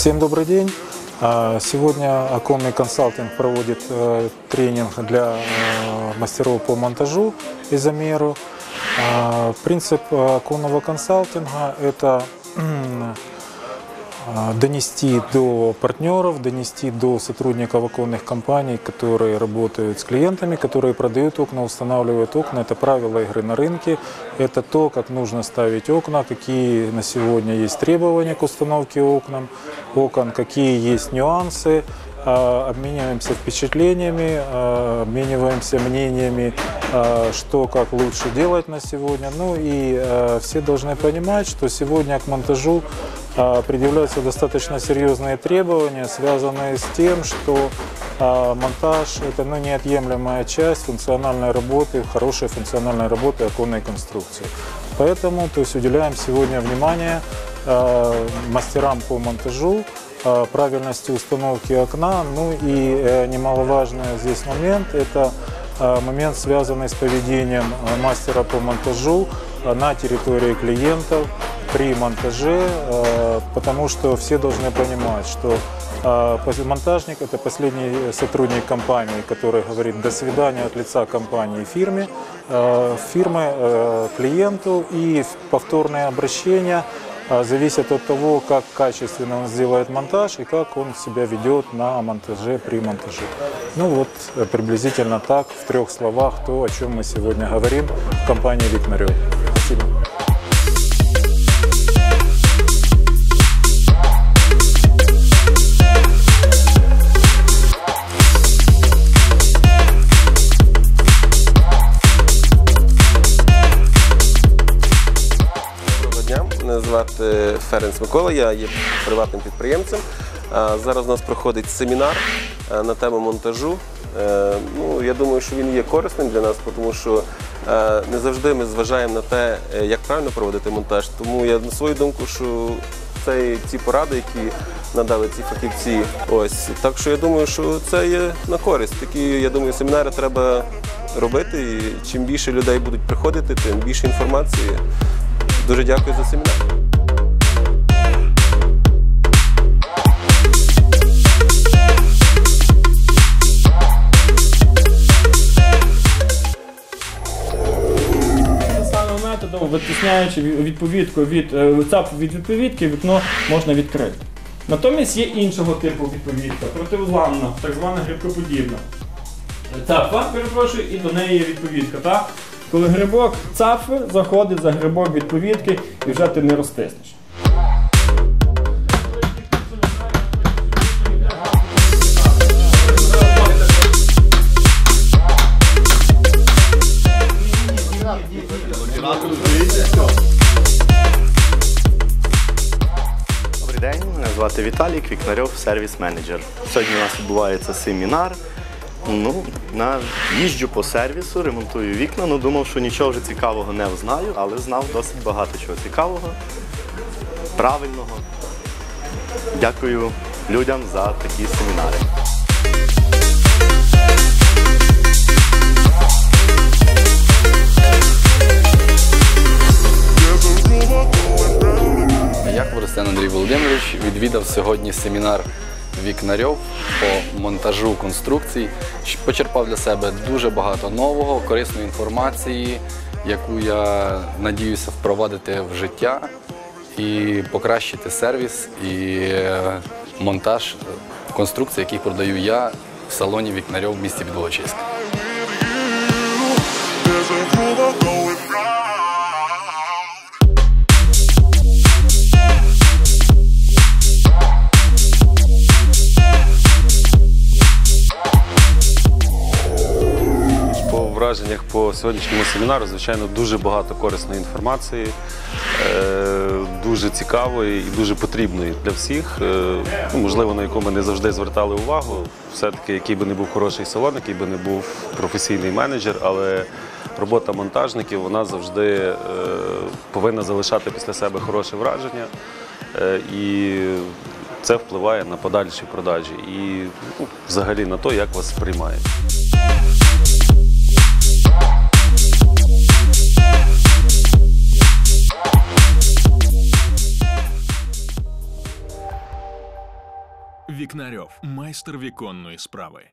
Всем добрый день. А, Сегодня оконный консалтинг проводит э, тренинг для э, мастеров по монтажу и замеру. А, Принцип э, оконного консалтинга – это м, а, донести до партнеров, донести до сотрудников оконных компаний, которые работают с клиентами, которые продают окна, устанавливают окна. Это правила игры на рынке, это то, как нужно ставить окна, какие на сегодня есть требования к установке окнам, окон, какие есть нюансы. А, Обмениваемся впечатлениями, а, обмениваемся мнениями, а, что как лучше делать на сегодня. Ну и все должны понимать, что сегодня к монтажу предъявляются достаточно серьезные требования, связанные с тем, что монтаж – это ну, неотъемлемая часть функциональной работы, хорошей функциональной работы оконной конструкции. Поэтому то есть, уделяем сегодня внимание мастерам по монтажу, а, правильности установки окна. Ну и э, немаловажный здесь момент – это момент, связанный с поведением мастера по монтажу на территории клиентов при монтаже, потому что все должны понимать, что монтажник – это последний сотрудник компании, который говорит «до свидания» от лица компании фирме, фирмы э, клиенту и повторные обращения зависят от того, как качественно он сделает монтаж и как он себя ведет на монтаже при монтаже. Ну вот э, приблизительно так, в трех словах, то, о чем мы сегодня говорим в компании Викнарев. Спасибо. Мене звати Ференц Микола, я є приватним підприємцем. Зараз у нас проходить семінар на тему монтажу. Е, Ну, я думаю, що він є корисним для нас, тому що е, не завжди ми зважаємо на те, е, як правильно проводити монтаж. Тому я на свою думку, що це ці поради, які надали ці фахівці. Ось так що я думаю, що це є на користь. Такі я думаю, семінари треба робити. І чим більше людей будуть приходити, тим більше інформації. Дуже дякую за семінар. Методом, витісняючи відповідку від е, ЦАП від відповідки, вікно можна відкрити. Натомість є іншого типу відповідка, протиузламна, так звана грибкоподібна. Цапфа, перепрошую, і до неї є відповідка. Так? Коли грибок цапфи заходить за грибок відповідки і вже ти не розтиснеш. Добрий день, мене звати Віталій Квікнарьов, сервіс-менеджер. Сьогодні у нас відбувається семінар. Ну, на їжджу по сервісу, ремонтую вікна. Ну, думав, що нічого вже цікавого не знаю, але знав досить багато чого цікавого, правильного. Дякую людям за такі семінари. Я Хворостян Андрій Володимирович відвідав сьогодні семінар вікнарьов по монтажу конструкцій. Почерпав для себе дуже багато нового, корисної інформації, яку я надіюся впровадити в життя і покращити сервіс і е, монтаж е, конструкцій, яких продаю я в салоні вікнарьов в місті Підволочиськ. Враженнях по сьогоднішньому семінару, звичайно, дуже багато корисної інформації, е, дуже цікавої і дуже потрібної для всіх. е, ну, можливо, на яку ми не завжди звертали увагу. Все-таки, який би не був хороший салон, який би не був професійний менеджер, але робота монтажників вона завжди е, повинна залишати після себе хороше враження. І це впливає на подальші продажі і ну, взагалі на те, як вас сприймають. Вікнарьов майстер віконної справи.